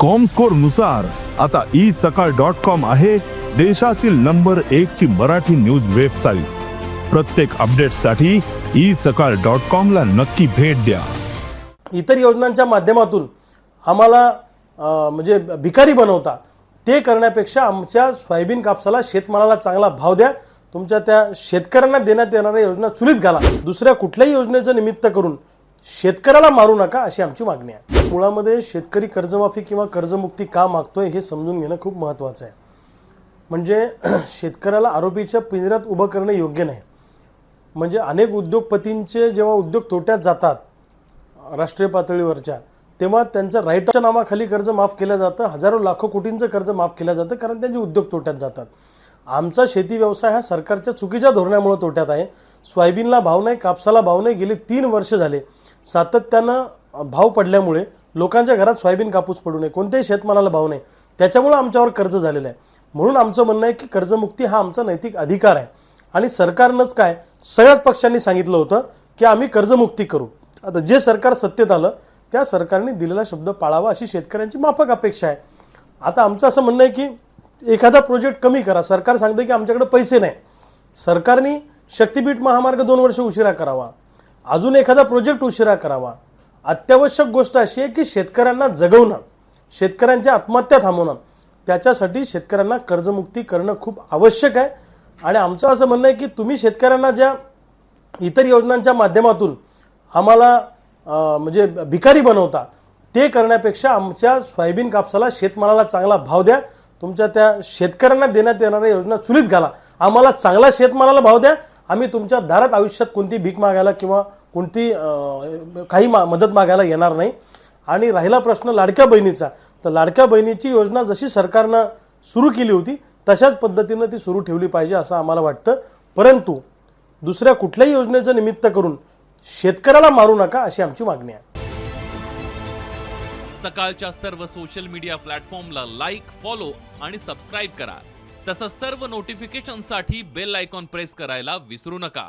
कॉमस्कोरनुसार आता ई सकाळ dot com आहे देशातील नंबर एक ची मराठी न्यूज वेबसाईट प्रत्येक अपडेटसाठी ई सकाळ डॉट कॉम ला नक्की भेट द्या. इतर योजनांच्या माध्यमातून आम्हाला म्हणजे भिकारी बनवता ते करण्यापेक्षा आमच्या सोयाबीन कापसाला शेतमालाला चांगला भाव द्या. तुमच्या त्या शेतकऱ्यांना देण्यात येणाऱ्या योजना चुलीत घाला. दुसऱ्या कुठल्याही योजनेचं निमित्त करून शेतकऱ्याला मारू नका अशी आमची मागणी आहे. मुळामध्ये शेतकरी कर्जमाफी किंवा कर्जमुक्ती का मागतोय हे समजून घेणं खूप महत्त्वाचं आहे. म्हणजे शेतकऱ्याला आरोपीच्या पिंजऱ्यात उभं करणं योग्य नाही. म्हणजे अनेक उद्योगपतींचे जेव्हा उद्योग तोट्यात जातात राष्ट्रीय पातळीवरच्या तेव्हा त्यांचं राईटच्या नावाखाली कर्ज माफ केलं जातं हजारो लाखो कोटींचं कर्ज माफ केलं जातं कारण त्यांचे उद्योग तोट्यात जातात. आमचा शेती व्यवसाय हा सरकारच्या चुकीच्या धोरणामुळे तोट्यात आहे. सोयाबीनला भाव नाही कापसाला भाव नाही गेले तीन वर्ष झाले. सातत्यानं भाव पडल्यामुळे लोकांच्या घरात सोयाबीन कापूस पडू नये कोणत्याही शेतमालाला भाव नाही. त्याच्यामुळे आमच्यावर कर्ज झालेलं आहे. म्हणून आमचं म्हणणं आहे की कर्जमुक्ती हा आमचा नैतिक अधिकार आहे. आणि सरकारनंच काय सगळ्याच पक्षांनी सांगितलं होतं की आम्ही कर्जमुक्ती करू. आता जे सरकार सत्तेत आलं त्या सरकारने दिलेला शब्द पाळावा अशी शेतकऱ्यांची माफक अपेक्षा आहे. आता आमचं असं म्हणणं आहे की एखादा प्रोजेक्ट कमी करा. सरकार सांगतं की आमच्याकडे पैसे नाही. सरकारने शक्तीपीठ महामार्ग दोन वर्ष उशिरा करावा. अजून एखादा प्रोजेक्ट उशिरा करावा. अत्यावश्यक गोष्ट अशी आहे की शेतकऱ्यांना जगवणं शेतकऱ्यांच्या आत्महत्या थांबवणं त्याच्यासाठी शेतकऱ्यांना कर्जमुक्ती करणं खूप आवश्यक आहे. आणि आमचं असं म्हणणं आहे की तुम्ही शेतकऱ्यांना ज्या इतर योजनांच्या माध्यमातून आम्हाला म्हणजे भिकारी बनवता ते करण्यापेक्षा आमच्या सोयाबीन कापसाला शेतमालाला चांगला भाव द्या. तुमच्या त्या शेतकऱ्यांना देण्यात येणाऱ्या योजना चुलीत घाला. आम्हाला चांगला शेतमालाला भाव द्या. आम्ही तुमच्या दारात आयुष्यात कोणती भीक मागायला किंवा कोणती काही मा मदत मागायला येणार नाही. आणि राहिला प्रश्न लाडक्या बहिणीचा. तर लाडक्या बहिणीची योजना जशी सरकारनं सुरू केली होती तशाच पद्धतीनं ती सुरू ठेवली पाहिजे असं आम्हाला वाटतं. परंतु दुसऱ्या कुठल्याही योजनेचं निमित्त करून शेतकऱ्याला मारू नका अशी आमची मागणी आहे. सकाळच्या सर्व सोशल मीडिया प्लॅटफॉर्मला लाईक फॉलो आणि सबस्क्राईब करा. तसंच सर्व नोटिफिकेशनसाठी बेल आयकॉन प्रेस करायला विसरू नका.